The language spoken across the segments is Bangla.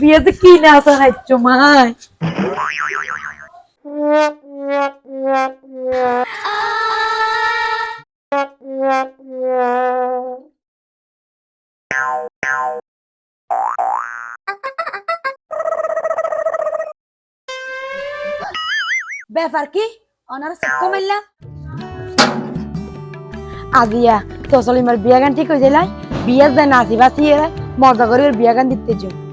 বিয়েতে কি না আসা হাইচ্ছ মাই? ব্যাপার কি? অনার সত্য মাইলা। আজিয়া তো সলিমার বিয়া গান ঠিক হয়ে যাইলাই বিয়া যায় নাচি বাসি মজা করে বিয়া গান দিতে যাও।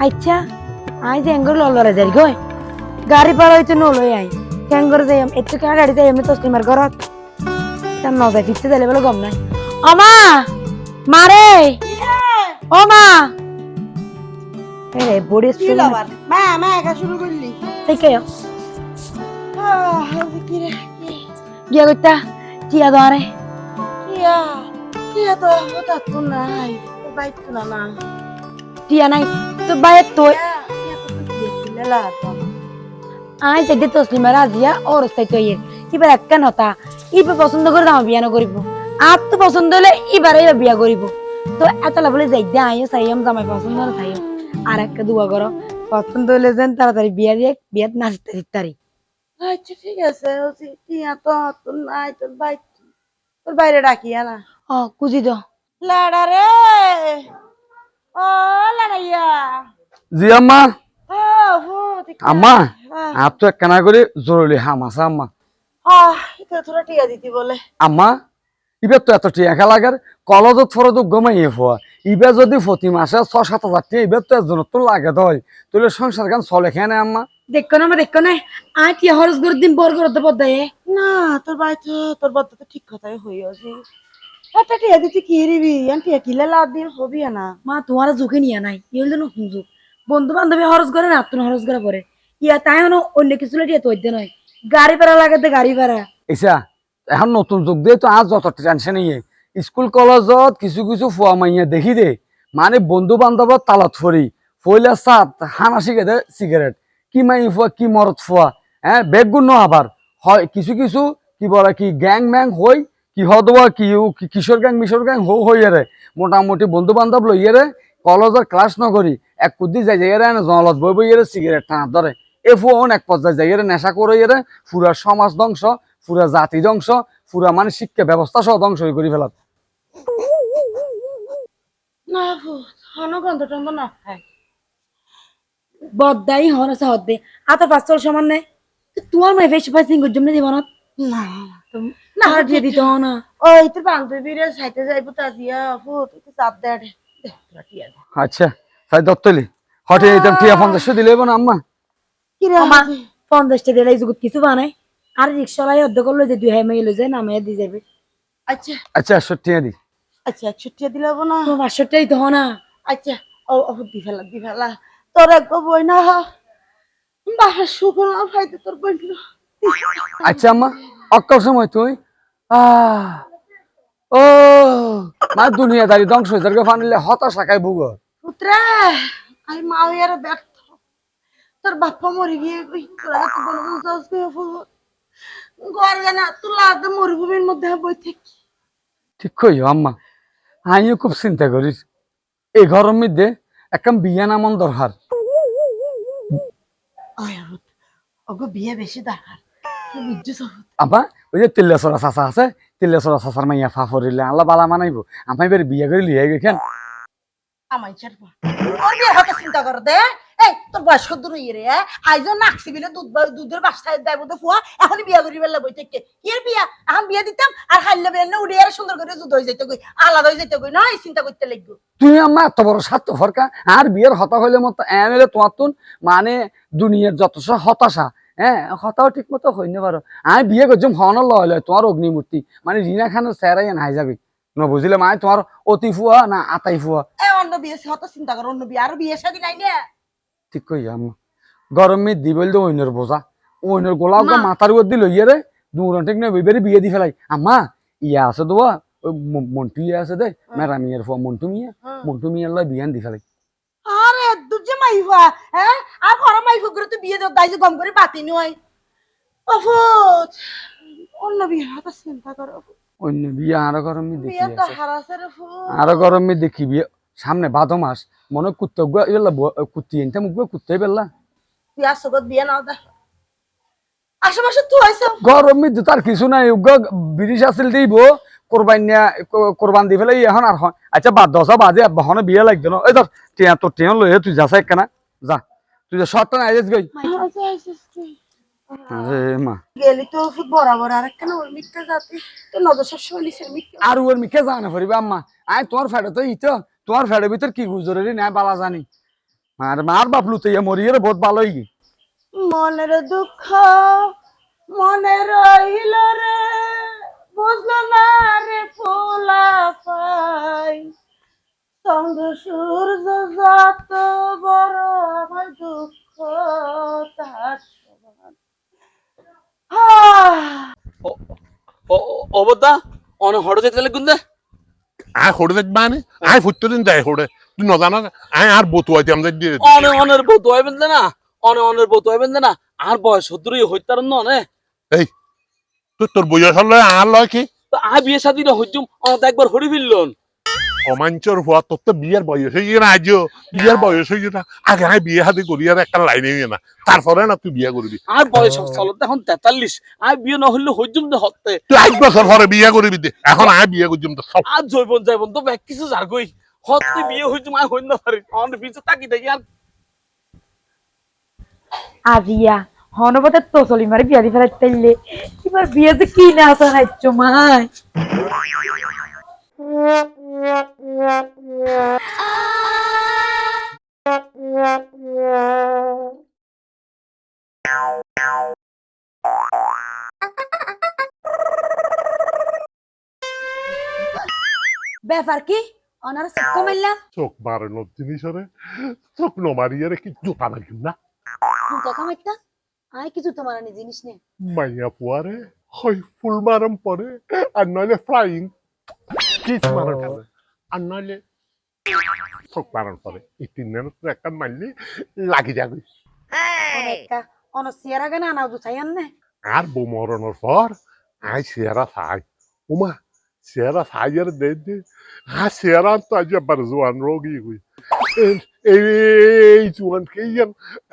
আচ্ছা আই যে এঙ্গর ললরে যাই গই গাড়ি পার হইতে নলই আই। কেঙ্গর যাই একটু কে গাড়ি যাই আমি তসলিমার ঘরত। তার নজাই ফিরতে যাইলে বলে গম নাই। অমা মারে ও মা! এরে বড়ি হলো মা মা একা শুরু করলি? থেকে আহ, কি রে? কি গিয়া কইতা টিয়া দরে কিয়া কিয়া তো হঠাৎ তো নাই বাইক তো না। টিয়া নাই তো বাইরে তো আই যেতে তসলিমার আজিয়া ওর স্থায়ী তো ইয়ে এবার একটা নতা ইবে পছন্দ করে দাম বিয়া করিব আর তো পছন্দ হলে এবারে বিয়া করিব তো এত বলে যাই দে আইও চাইম জামাই পছন্দ না চাইও আর একটা দুয়া করো পছন্দ হলে যেন তাড়াতাড়ি বিয়া দিয়ে বিয়াত নাচতে দিতারি আচ্ছা ঠিক আছে কিয়া তো তোর নাই তোর বাইক তোর বাইরে ডাকিয়া না ও কুজি তো লাড়া রে জি আম্মা। আর তো একখানা করে জরুরি হাম আছে আম্মা। আহ এটা তোরা টিয়া দিতি বলে। আম্মা ইবে তো এত টিয়া লাগার কলজত ফরত গমাইয়ে ফোয়া। ইবে যদি প্রতি মাসে ছ সাত হাজার টিয়া ইবে তো একজন তো লাগে দই। তুলে সংসার গান চলে খেয়ে আম্মা। দেখো না দেখো না। আই টিয়া হরস করে দিন বর করতে না তোর বাই তো তোর বাদ তো ঠিক কথাই হইয়াছি। একটা টিয়া দিতি কি রিবি আন টিয়া কিলে লাভ দিয়ে হবি না? মা তোমার ঝুঁকি নিয়ে নাই। ইয়ে হলো নতুন বন্ধু বান্ধবী হরস করে না আত্মন হরস করে পরে। ইয়া তাই হনো অন্য কিছু টিয়া তো হইতে নয়। গাড়ি ভাড়া লাগাতে গাড়ি ভাড়া। ইসা এখন নতুন যুগ দিয়ে তো আজ যত টেনশন ইয়ে। স্কুল কলেজত কিছু কিছু ফুয়া মাইয়া দেখি দে। মানে বন্ধু বান্ধবত তালত ফরি। ফইলে চাত হানা শিখে দে সিগারেট কি মাই ফুয়া কি মরত ফুয়া। হ্যাঁ বেগ গুণ আবার। হয় কিছু কিছু কি বলে কি গ্যাং ম্যাং হই কি হদবা কি কিশোর গ্যাং মিশর গ্যাং হো হইয়ে রে মোটামুটি বন্ধু বান্ধব লইয়ে রে কলেজের ক্লাস নকরি এক কুদ্দি যাই যাই রে জলত বই বই রে সিগারেট টানা ধরে এ ফোন এক পর্যায়ে যাই রে নেশা করে রে পুরা সমাজ ধ্বংস পুরা জাতি ধ্বংস পুরা মানে শিক্ষা ব্যবস্থা সহ ধ্বংস হয়ে করে ফেলাত। বদ্দাই হন আছে হদ্দে আতা জীবনত না না দিয়ে দিতে হো না। ওই তোর বান্ধবীরে সাইতে যাইবো তাজিয়া ভূত একটু চাপ দে রে দে, তোরা টিয়া দে। আচ্ছা তাই দত্তলি হটে এইতাম টিয়া পঞ্চাশশো দিলে না আম্মা? কি রে আমা পঞ্চাশটা দিলে এই জগৎ কিছু বানাই আর রিক্সালাই অর্ধ করল যে দুই হাই মাইল যায় নামে দিয়ে যাবে আচ্ছা। আচ্ছা একশো টিয়া দি। আচ্ছা একশো টিয়া দিলে না? তোমার পাঁচশোটাই তো না। আচ্ছা ও ও দি ফেলা দি ফেলা। তোর এক বই না। বাসা শুকনো ফাইতে তোর বই আচ্ছা আম্মা অক্কর সময় তুই? আহ ও মানে দুনিয়াদারি ধ্বংস হয়ে যাবে ফানিলে হতাশা খাই ভুগ পুত্রে আমি মা হইয়ার ব্যর্থ। তোর বাপ্পা মরে গিয়ে গর গানা মরুভূমির মধ্যে বই থেকে। ঠিক কই আম্মা। আমিও খুব চিন্তা এই মধ্যে একটা বিয়া নামন দরকার। বিয়ে বেশি দরকার। আম্মা ওই যে তিল্লেশ্বরা আছে তিল্লেশ্বরা চাচার মাইয়া ফা ফরিলে আল্লাহ বালা মানাইব আমি এবার বিয়া করে লিয়ে গেছেন চিন্তা কর দে। এই তোর বয়স কত দূর রে আইজ নাকসি বিলে দুধ দুধের বাসায় দেয় বলতে ফুয়া এখন বিয়া করি বেলা বই থেকে কি। এর বিয়া? এখন বিয়া দিতাম আর হাইলে বেলে না উড়ে আর সুন্দর করে দুধ হয়ে কই আলাদা হয়ে যেতে কই না চিন্তা করতে লাগবো। তুই আম্মা এত বড় স্বার্থ ফরকা আর বিয়ের হতা হইলে মতো এনে তোমার তুন মানে দুনিয়ার যত হতাশা। হ্যাঁ হতাও ঠিক মতো হইতে পারো আমি বিয়ে করছি হন লয় লয় তোমার অগ্নিমূর্তি মানে রিনা খানের চেহারাই হাই যাবে। ন বুঝলে মায় তোমার অতি ফুয়া না আতাই ফুয়া অন্য বিয়ে হত চিন্তা কর অন্য বিয়ে। আর বিয়ে শাদি নাই না? ঠিক কই আম্মা গরম মেয়ে দি বলতে অন্যের বোঝা অন্যের গোলাপ মা। মাথার উপর দিল ইয়ে রে দূর ঠিক নয় এবারে বিয়ে দি ফেলাই আম্মা ইয়া আছে তো ম- মন্টু ইয়ে আছে দে। মেরা মিয়ার ফুয়া মন্টু মিয়া। মন্টু মিয়ার লয় বিয়ান দি ফেলাই আরে দুজে মাইফা হ্যাঁ? আর ঘর মাইফা করে তুই বিয়ে দাও তাই যে গম করে বাতি নয় অফুত অন্য বিয়ে হত চিন্তা কর অন্য বিয়ে আরও গরম দেখি বিয়ে তো আছে। হারাছে রে ফুট আরও গরম দেখি বিয়ে। সামনে ভাদো মাস মনে কুত্তে কুত্তি এনতে মুখ কুত্তে বেললা। তুই আসো গো বিয়ে নাও দা। আশেপাশে তুই হয়েছে গরম মৃত্যু তার কিছু নাই উগ্র ব্রিটিশ আছিল দিব কোরবান কোরবান দি ফেলে এখন আর হয়। আচ্ছা বাদ দশা বাজে বহনে বিয়ে লাগবে না। এই ধর টিয়া তোর টিয়া লয়ে তুই যাস একখানা যা তুই যে শর্ট না আইস গই আরে ওর মিকে জানা ফরিবে আম্মা আই তোমার ফেডে তো ইতো তোমার ফেডের ভিতর কি গুজরেরি নাই বালা জানি। আর মার বাপলু তো ইয়ে মরিয়ে রে বহুত ভালো হই মনের দুঃখ মনে রইল রে সঙ্গে সূর্য যত বড় আমার দুঃখ তার সমান। অবদা অন হড় যেতে লাগুন দে আয় হড়ে দেখবা আনে আয় ফুটতে দিন দেয় হড়ে। তুই নজানা আয় আর বতু আইতে আমাদের দিয়ে অনে অনের বতু হইবেন না অনে অনের বতু হইবেন না আর বয়স সত্তরই হইতার ননে এই তুই তোর বয়স হলে আর লয় কি? তো আ বিয়ে শাদি না হইজুম অন একবার হরি ফিরলন। অমাঞ্চর হওয়া তোর তো বিয়ের বয়স হয়ে না আজও। বিয়ের বয়স হয়ে না আগে আয় বিয়ে হাতে করি আর একটা লাইনে হয়ে না তারপরে না তুই বিয়ে করবি আর বয়স চলত এখন তেতাল্লিশ আর বিয়ে না হইলে হইজুম দে হতে তুই এক বছর পরে বিয়ে করবি দে। এখন আয় বিয়ে করছিম তো সব আর জৈবন যাইবন তো ব্যাগ কিছু যার গই হতে বিয়ে হইজুম আর হইন না পারি অন পিছে তাকি দেখি আর আজিয়া হনবতে তো চলি মারি বিয়া দি ফেলাই তাইলে। এবার বিয়ে যে কি না আসা নাইচ্ছ মাই। ব্যাপার কি? অনার সত্য মারলাম চোখ মারানোর জিনিস রে চোখ নমারিয়ে রে কি জোতা লাগিম না? জুতা কামাইতা আয় জিনিস নে। মাইয়া পুয়ারে হয় ফুল মারম পরে আর নইলে ফ্লাইং কিস মারার পরে আর নইলে চোখ মারার পরে। এই তিন দিনের একটা মারলে লাগি যাবে। অন সিয়ারা গানা আননে আর বউ মরণের পর আই চাই। উমা চাই দে দে। হ্যাঁ চেহারা তো আজ আবার জোয়ান রোগী হই। এই এই জোয়ানকে ইয়ান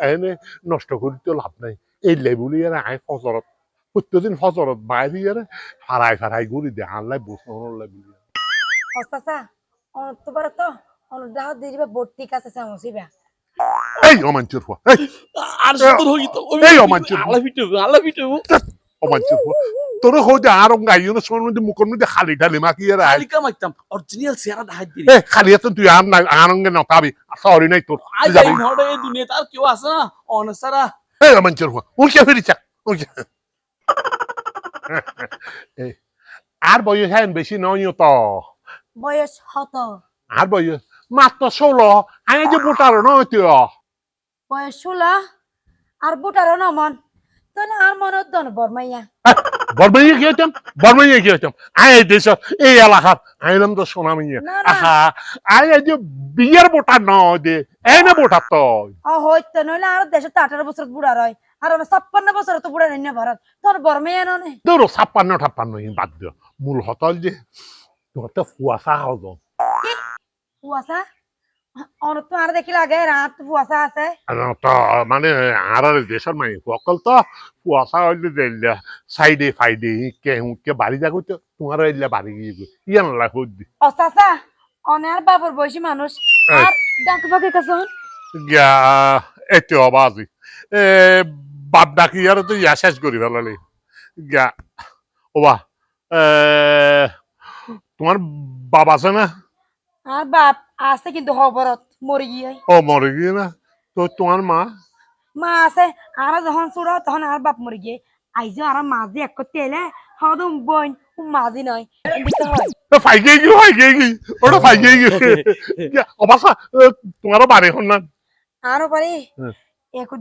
এনে নষ্ট করি তো লাভ নাই। এই লেবুলি আর আই ফজরত প্রত্যেকদিন ফজরত বাইরে আর ফারাই ফারাই ঘুরি দে। আনলাই বসনের লেবুলি। অস্তাসা তো বর্তি কাছে সামসিবা এই অমাঞ্চের আর এই অমাঞ্চের অমাঞ্চের তোর সময় মধ্যে মুখের মধ্যে খালি ঢালি মাকি আর আই আলিকা মাইতাম অরিজিনাল চেহারা দেখাই দিই এ খালি এত তুই আর নাই আনঙ্গে নতাবি সরি নাই তোর আজ তুই যাবি। এই হড়ে এই দুনিয়াতে আর কেউ আছে? না অনসারা এই রমাঞ্চের উল্কে ফিরিছা উল্কে এই, আর বয়স হ্যাঁ বেশি নয় তো বয়স হত আর বয়স? মাত্র ষোলো। আমি যে বুটার নয় তুই বয়স ষোলো? আর বুটারও নমন তো না আর মনত দন বরমাইয়া। বর্মাইয়ে কি হইতাম? বর্মাইয়ে কি হইতাম? এই দেশ এই এলাকার। আইলাম তো সোনামিয়ে। আহা এই যে বিয়ের বোটার নয় দে এই না বোটার তো। হইতো নইলে আর দেশে তো আঠারো বছর বুড়া রয়। আর ওনা ছাপ্পান্ন বছর তো বুড়া নেই ভারত। তোর বরমাইয়া ননে তোর ছাপ্পান্ন ঠাপ্পান্ন বাদ দিও। মূল হতল যে। তোর তো ফুয়াশা হল ফুয়াশা অন তো আর দেখিলে আগে রাত ফুয়াশা আছে। মানে আর দেশের মানে অকল তো কুয়াশা হইলে দিল্লা সাইডে ফাইডে কে হুকে বাড়ি যাগো তো তোমার এলে বাড়ি গিয়ে গো ইয়ান লা হদ্দি অসাসা অনে আর বাবুর বয়সী মানুষ। আর ডাক ফাঁকে কাছন গিয়া এতে অবাজি। এ বাপ ডাকি আর তো ইয়া শেষ করি ফেলালি। গিয়া ওবা এ তোমার বাবা আছে না? আর বাপ আছে কিন্তু খবরত মরে গিয়ে ও মরে গিয়ে না? তো তোমার মা? মা আছে আর যখন চুড়ো তখন আর বাপ মরে গিয়ে। আইজো আর মাঝি এক করতে এলে হদম বোন মাঝি নয়। ফাইকে গিয়ে ফাইকে গিয়ে। ওটা ফাইকে গিয়ে। অবাসা তোমারও বাড়ি হন না? আরও পারি হ্যাঁ।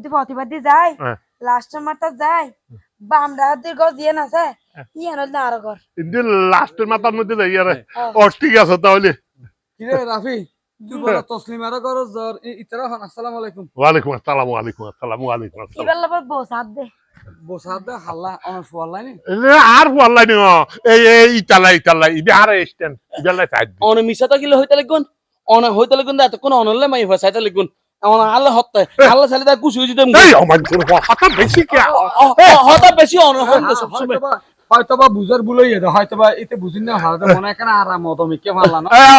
দি প্রতিবাদ দি যায় হ্যাঁ। লাস্ট মারটা যায় বাম রাতের গছ দিয়ে হ্যাঁ। না আরও ঘর কিন্তু লাস্টের মাথার মধ্যে যাই আরে। ও ঠিক আছে তাহলে। কিরে রাফি তুই বড় তসলিমার করো জ্বর ইতারা হন আসসালামু আলাইকুম। ওয়ালাইকুম আসসালাম ওয়ালাইকুম আসসালাম ওয়ালাইকুম আসসালাম। এবার লাবার বউ দে। বসাদ দে হাল্লা ফুয়াল্লাই নি? আর ওয়াল্লাই নি এই এই ইতালা ইতালা ইবি আর স্ট্যান্ড ইতালা সাইড অনে মিশা থাকিলে হইতে লাগন অন হইতে লিখুন দা কোন অনলে মাই ভাই সাইতে লিখুন অন আল্লাহ হত্তে আল্লাহ সালি বেশি কে বেশি অন হয়তোবা- বুঝার ভুল হয়ে যেত হয়তোবা এতে বুঝিন না হারাতে মনে কেন আরাম মতো মিকে এই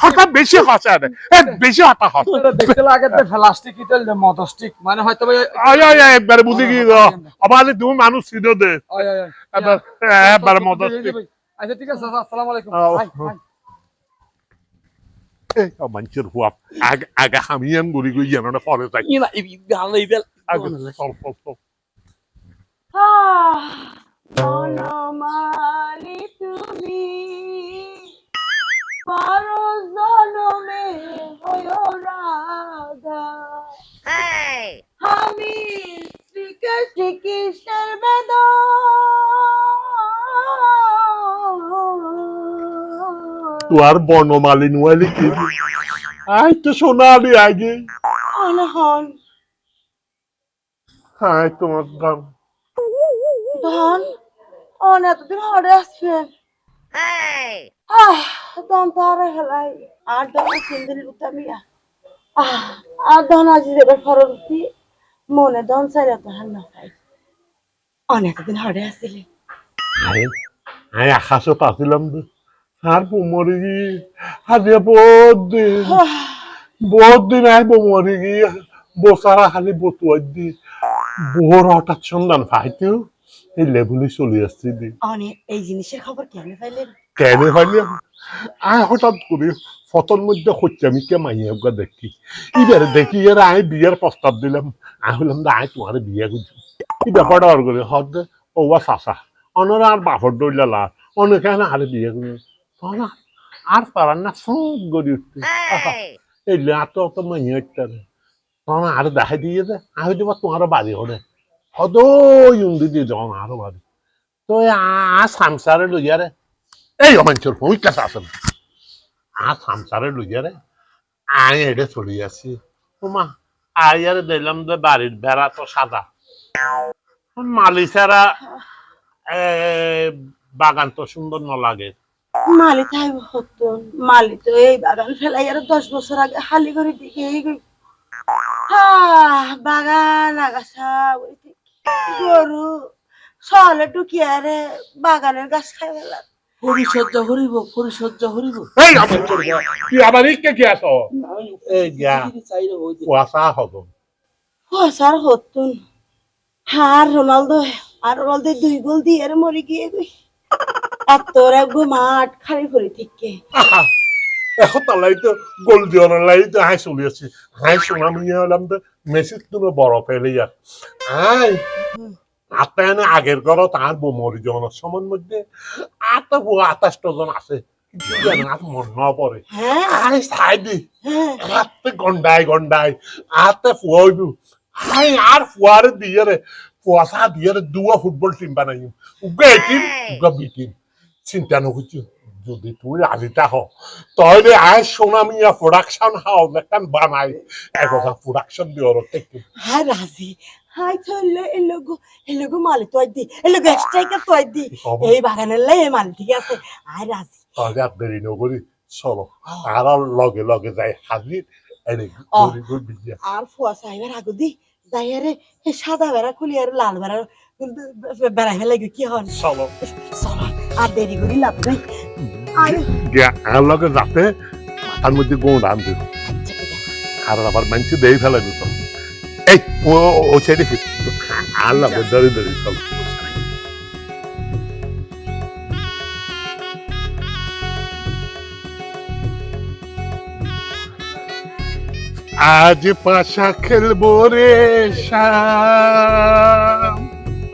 হঠাৎ বেশি হসে রে এ বেশি হতা হস। দেখতে লাগে তো প্লাস্টিক ইতেল দে মদস্টিক মানে হয়তোবা আয় আয় আয় একবারে বুঝি কি আবার তুমি মানুষ ছিল দে। আয় আয় এবার এবার আচ্ছা ঠিক আছে আসসালামু আলাইকুম। আয়। এই হুয়া। আগে আগে হামিয়ান জানো পরে ইবেল আগে আহ, বনমালী তুমি পারো জনমে হয় রাধা। আমি শ্রীকৃষ্ণ শ্রীকৃষ্ণের বেদ। তোর বর্ণমালী নুয়ালি কি? আই তো সোনালি আগে। অনহন হাই তোমার গান ধন অন এতদিন হরে আসবেন আহ দম তারে হেলাই আর দম সিন্দির উতামিয়া আহ আর দন আজি দেবের ফরতি মনে দন চাই তো হান না পাই। অন এতদিন হরে আসিলে। আই আই আকাশে পাছিলাম তো আর বোমরি গি হাজিয়া বহুত দিন বহুত দিন আই বোমরি বসারা খালি বতুয়াই দি। বোর হঠাৎ সন্ধান পাইতেও। এই লেবুলি চলি আসছি দি এই জিনিসের খবর কেন পাইলেন? কেন হয়নি আই হঠাৎ করে ফটোর মধ্যে হচ্ছামি কে মাইয়া দেখি? এবারে দেখি এর আই বিয়ের প্রস্তাব দিলাম। হলাম দা আই তোমার বিয়ে করছি। এই ব্যাপারটা আর করে হদ ও চাষা অনরা আর বাপর লা অনেকে না আরে বিয়ে করি তখন আর- না সব গড়ি উঠতে। এই। এত অত মাইয়া তখন আর দেখাই দিয়ে দে আই হয়তো বা তোমার বাড়ি হরে হদ ইন্দি দিয়ে যাও আরও বাড়ি তো আ সামসারে লইয়ারে এই অমাঞ্চর ওই কাছে আসে না বাগান তো সুন্দর ন লাগে। মালি তাই হতন মালি তো এই বাগান ফেলাই আর দশ বছর আগে হালি করে দিকে। বাগান গরু সলে টুকিয়ারে বাগানের গাছ খাই ফেলা পরিচর্যা হরিব পরিচর্যা হরিব এই অমাঞ্চর তুই আবার ইকে কি আস এই গা কুয়াশা হব। ফসার হতন। হার রোনালদো আর রোনালদো দুই গোল দিয়ে আর মরে গিয়ে গই। আর তোর এক মাঠ খালি করে থেকে এখন তালাই তো গোল দিওয়ার লাই তো হাই চলি আছে হাই সোনা মিয়া হলাম তো মেসির তুমি বড় পেলে যা হাই আত্মায়নে আগের ঘর তার বোমরি জনের সময় মধ্যে আত্মা বউ আঠাশটা জন আছে মন হ্যাঁ। হ্যাঁ। ফুয়াইবু আর ফুয়ারে দিয়ে রে দিয়ে দুয়া ফুটবল টিম বানাই উগা টিম উগা বি টিম চিন্তা নকরছি যদি তুই রাজিতা হ তাহলে আয় সোনামিয়া প্রোডাকশন হাউস একটা বানাই একথা প্রোডাকশন দিয়ে ওর থেকে হাই রাজি হাই তাহলে এই লোক এই লোক মালি তো দি এই লোক এক্সট্রাইকার তো দি এই বাগানের লাই মালি ঠিক আছে হাই রাজি তাহলে আর দেরি নকরি চলো আর লগে লগে যাই হাজির আর ফুয়া সাহেবের আগু দি যাই আরে সাদা বেড়া খুলি আর লাল বেড়া বেড়াই ফেলে কি হন চলো চলো আর দেরি করি লাভ নাই আর। আর লগে যাতে মাথার মধ্যে আচ্ছা ঠিক আছে। কারণ আবার মানছি দেই ফেলে দিত এই ও ও ছেড়ে আল্লাহ ধরে ধরে চল। আজ পাশা খেলব রে শাম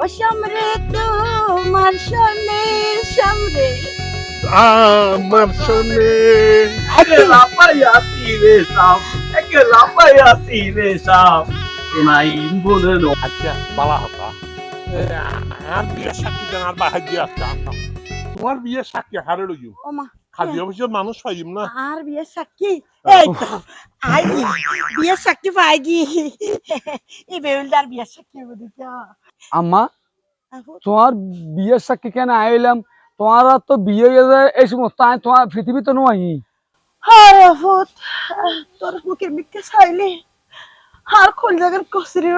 ও সামরে তোমার সামরে আমার শোনে। আচ্ছা বাবা হতা আর বিয়ে সাক্ষী দেন আর বাহার দিয়ে আসতে আসতাম তোমার বিয়ে সাক্ষী হারে মা খাদি অবশ্য মানুষ পাইম না। আর বিয়ের সাক্ষী এই তো আই গি বিয়ের সাক্ষী পাই গি এই বেউলদার বিয়ের সাক্ষী বুঝিতে আম্মা তোমার বিয়ের সাক্ষী কেন আইলাম? তোমার তো বিয়ে যায় এই সমস্ত আয় তোমার পৃথিবী তো নয় তোর মুখের মিথ্যে চাইলে। আর খোল জায়গার কসরি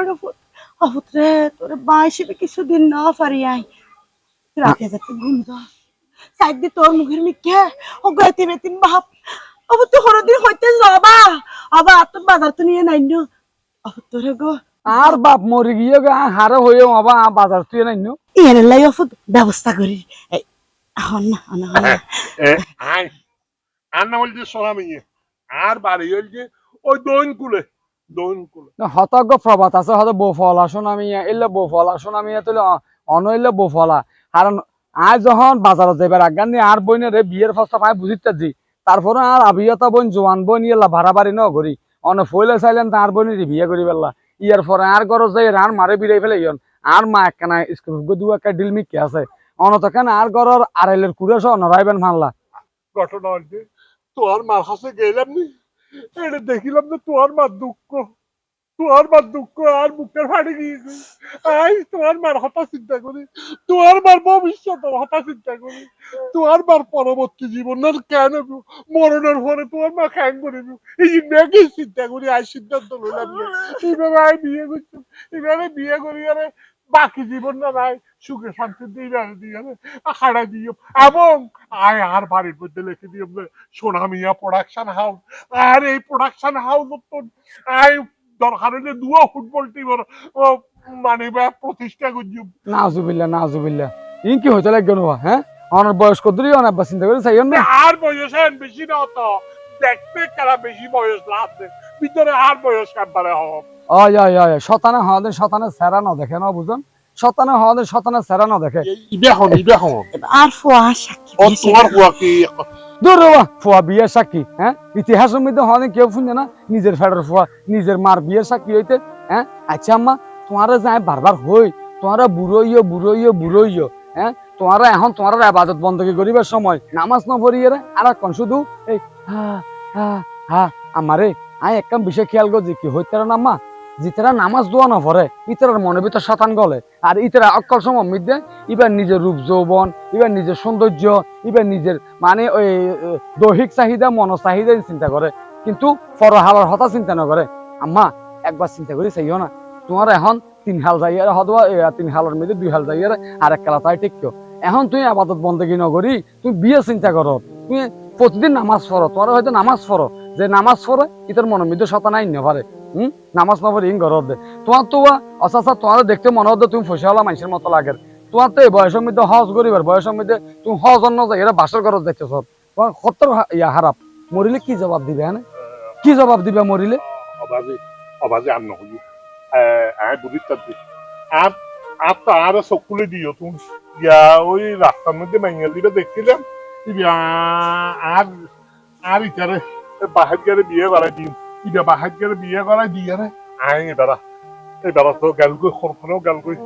আফত রে তোর বাইশে কিছুদিন না পারি আই রাতে যাতে ঘুম যা সাইড দি তোর মুখের মিথ্যে ও বেতিন বাপ। আফত তো হরদিন হইতে যাবা। আবার তোর বাজার তো নিয়ে নাই নো। আফত তোরে গো। আর বাপ মরে গিয়ে গে হারে হয়ে বাবা বাজার তুই নাই নো। এর লাই আফত ব্যবস্থা করি। এই আর বলছে সোনা আর বাড়ি হইছে ওই দোন কুলে দোন কুলে হতজ্ঞ প্রবাদ আছে হয়তো বৌফল আসুন এলে বৌফল আসুন আমি তুলে অনইলে বৌফলা কারণ আজ যখন বাজারত যাইবার আজ্ঞান নিয়ে আর বইনে রে বিয়ের ফস্তা পাই বুঝিতে জি তারপরে আর আবিয়তা বোন জোয়ান বোন ইয়েলা ভাড়া বাড়ি ন করি অন ফইলে চাইলেন তার বোন বিয়ে করি পেলা ইয়ার পরে আর গরজ যাই আর মারে বিড়াই ফেলে ইয়ন আর মা একখানা স্কুল দু একটা ডিল মিকে আছে অনত কেন আর গরর আড়াইলের কুড়ে সহ ঘটনা তোর মার কাছে গেলাম নি। এটা দেখিলাম যে তোর মার দুঃখ। তোর মার দুঃখ আর গিয়েছে। আই তোমার মার হতা চিন্তা করি। তোমার মার হতা চিন্তা করি। তোমার মার পরবর্তী জীবনের কেন মরণের পরে তোমার মা খ্যাং করে এই মেয়েকে চিন্তা করি, আই সিদ্ধান্ত যে এইভাবে বিয়ে করছি। এইভাবে বিয়ে করি আরে বাকি জীবন না নাই সুখে শান্তিতে এইভাবে দিয়ে হারা দিও এবং আয় আর বাড়ির মধ্যে লিখে দিও যে সোনামিয়া প্রোডাকশন হাউস আর এই প্রোডাকশন হাউস তো আয় দরকার হলে দুয়া ফুটবল টিমের ও মানে প্রতিষ্ঠা করছি নাজুবিল্লা নাজুবিল্লা ইন কি হইতে লাগবে না হ্যাঁ? অনার বয়স কদরি অনার বা চিন্তা করে চাইন না আর বয়স বেশি না তো দেখতে কারা বেশি বয়স লাগছে ভিতরে আর বয়স কাটবারে হব? অয় অয় অয় শতানে হওয়াদের শতানে সেরা ন দেখে না বুঝুন শতানে হওয়াদের শতানে সেরা ন দেখে ইবে হন ইবে হন। আর ফোয়া সাক্ষী ও তোমার হুয়া কি? দূর বাবা ফুয়া সাক্ষী হ্যাঁ? ইতিহাসের মধ্যে হওয়াদের কেউ শুনছে না? নিজের ফেডার ফুয়া নিজের মার বিয়ের সাক্ষী হইতে হ্যাঁ? আচ্ছা আম্মা তোমারা যায় বারবার হই তোমারা বুড়ইও বুড়ইও বুড়ইও হ্যাঁ? তোমারা এখন তোমার আবাদত বন্ধকি করিবার সময়? নামাজ ন পড়িয়ে রে আর এখন শুধু এই হা হা হা আমারে আয় একদম বিষয় খেয়াল করছি কি হইতে না আম্মা? জিতেরা নামাজ দোয়া না পড়ে ইতারার মনে ভিতর শতান গলে। আর ইতারা অক্কল সময় মধ্যে এবার নিজের রূপ যৌবন, এবার নিজের সৌন্দর্য, এবার নিজের মানে ওই দৈহিক চাহিদা, মন চাহিদা চিন্তা করে। কিন্তু পরহালার হতা চিন্তা না করে। আম্মা, একবার চিন্তা করি চাইও না। তোমার এখন তিন হাল যাইয়ারে হদবা তিন হালের মধ্যে দুই হাল যাইয়ারে আর এক কালা তাই ঠিক এখন তুই আবাদত বন্দেগি নগরি তুমি বিয়ে চিন্তা করো। তুমি প্রতিদিন নামাজ পড়ো, তোমার হয়তো নামাজ পড়ো। যে নামাজ পড়ে, ইতার মনের মধ্যে শতা নাই পারে হুম? নামাজ না পড়ে ইং ঘর দে। তোমার তো অসাচা তোমার দেখতে মনে হতো তুমি ফসলা মানুষের মতো লাগে তোমার তো এই বয়সের মধ্যে হজ করিবার বয়সের মধ্যে তুমি হজ অন্য জায়গায় বাসর ঘরত দেখতেছ তোমার কত ইয়া হারাপ মরিলে কি জবাব দিবে হ্যাঁ কি জবাব দিবে মরিলে অবাজে আর নহলি। আয় দিবে দেখছিলাম আর আর বিয়ে করাই দিম। ইটা গেলে বিয়ে করাই দিয়ে রে আয় এবারা এবারা তো গেল গই সরখানেও গেল গই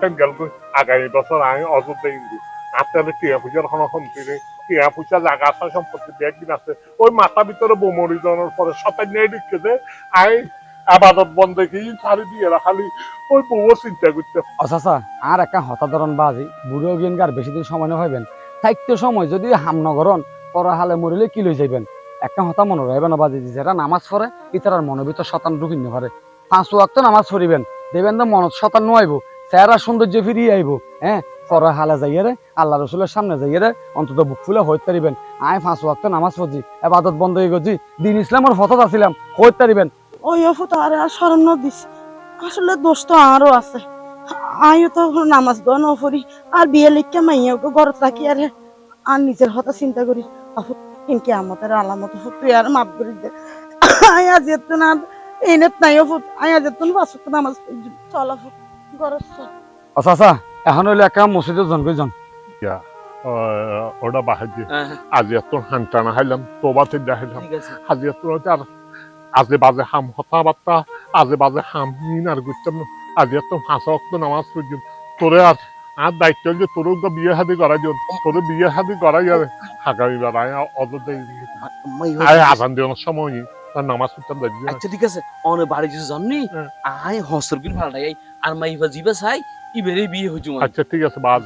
টাইম গেল গই আগামী বছর আয় অজর দেই আর তাহলে টিয়া পূজার কোনো সম্পত্তি টিয়া পূজা জাগা আছে সম্পত্তি একদিন আছে। ওই মাথা ভিতরে বোমরি জনের পরে সতাই নিয়ে ঢুকে যে আয় আবাদত বন্ধ কি ছাড়ি দিয়ে খালি ওই বউ চিন্তা করতে অসাচা আর একটা হতাধরণ বাজি বুড়ো বেশি দিন সময় না হইবেন থাকতে সময় যদি হাম নগরন পরা হালে মরিলে কি লই যাইবেন? একটা হতা মনে রাখবেন না বাজি যারা নামাজ পড়ে ইতারার মনের ভিতর শতান ঢুকিন পারে পাঁচ ওয়াক্ত নামাজ পড়িবেন। দেবেন তো মনত শতান নয়াইব চেহারা সৌন্দর্য ফিরিয়ে আইব। হ্যাঁ? পরা হালে যাইয়ারে আল্লাহ রসুলের সামনে যাইয়ারে অন্তত বুক ফুলে হইতে পারিবেন। আয় পাঁচ ওয়াক্ত নামাজ পড়ছি, এবাদত বন্ধ হয়ে গেছি। দিন ইসলামের ফতত আছিলাম হইতে পারিবেন। ওই অফুত আর আর স্মরণ দিস। আসলে দোষ তো আরও আছে। আমিও তো নামাজ দোয়া ন আর বিয়ে লিখকে মাইয়াকে ঘরত রাখি আর আর নিজের কথা চিন্তা করি। ইনকে আমাদের আলামত তুই আর মাফ করি দে। আজ এত না এনে নাই আজ এত বাসক নামাজ চল অফুত ঘরত চল। অসাচা এখন হইলে একটা মসজিদে জন কই জন ওটা বাহার দিয়ে। আজি এত হান্টানা হাইলাম তোবাতে দেখাইলাম আজি এত আর আজে বাজে হাম হতা বার্তা আজে বাজে হাম মিন আর করতাম না আজি এত হাসা অক্ত নামাজ পড়ছিলাম তোরে আর আর দায়িত্ব যে তোর বিয়ে শাদি করাই দিও। তোর বিয়ে শাদি করাই যাবে আগামী বার আয় আজান দেওয়ার সময় নামাজ পড়তাম আচ্ছা ঠিক আছে। অনে বাড়ি কিছু জাননি হ্যাঁ। হসর আর জিবা সাই ইবেরে বিয়ে হইছো আচ্ছা ঠিক আছে বাজ।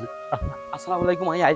আসসালামু আলাইকুম আই আই